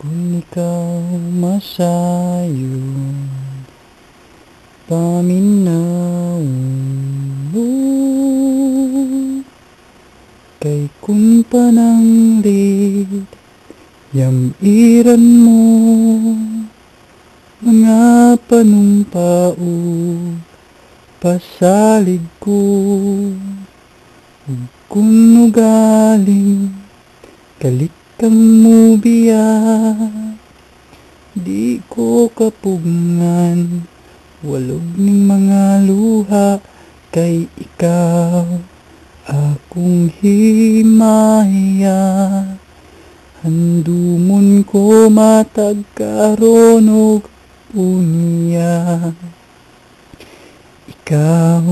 Kung ikaw masayo. Paminaw mo. Kay kung pananglit Yamiran mo. Mga panumpao Pasalig ko. Kung nugaling Kalit mubiya Di ko kapugngan Walog ning mga luha Kay ikaw. Akong himaya Handumon ko matag karon og unya Ikaw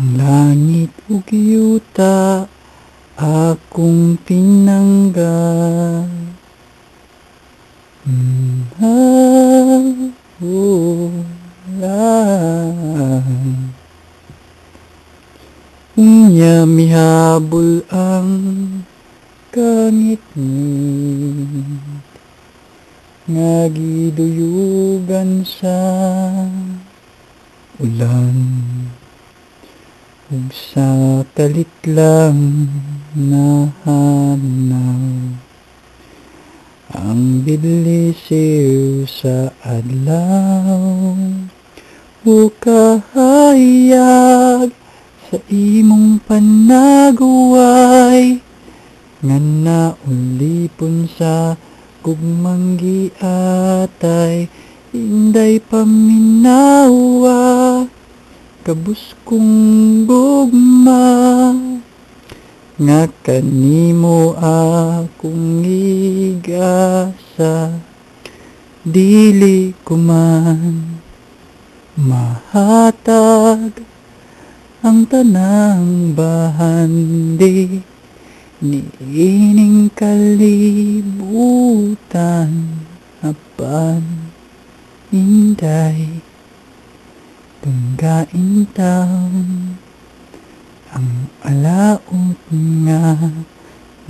ang langit ug yuta akong pinangga. Mahalan Unya mihabol ang kangit-ngit Nga giduyugan sa ulan. Ug sa kalit lang nahanaw Ang bilisiw sa adlaw. O kahayag sa imong panaguway Nga naulipon sa gugmang giatay Inday paminawa. Kabus kong gugma Nga kanimo akong igasa Dili ko man mahatag Ang tanang bahandi. Niining kalibutan Apan Inday Tunggain taon Ang alaot nga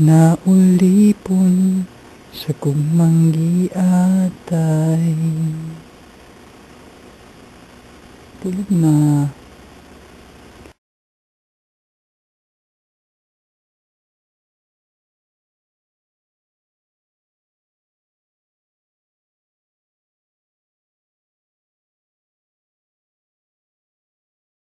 Naulipon Sa gugmang giatay Tulog na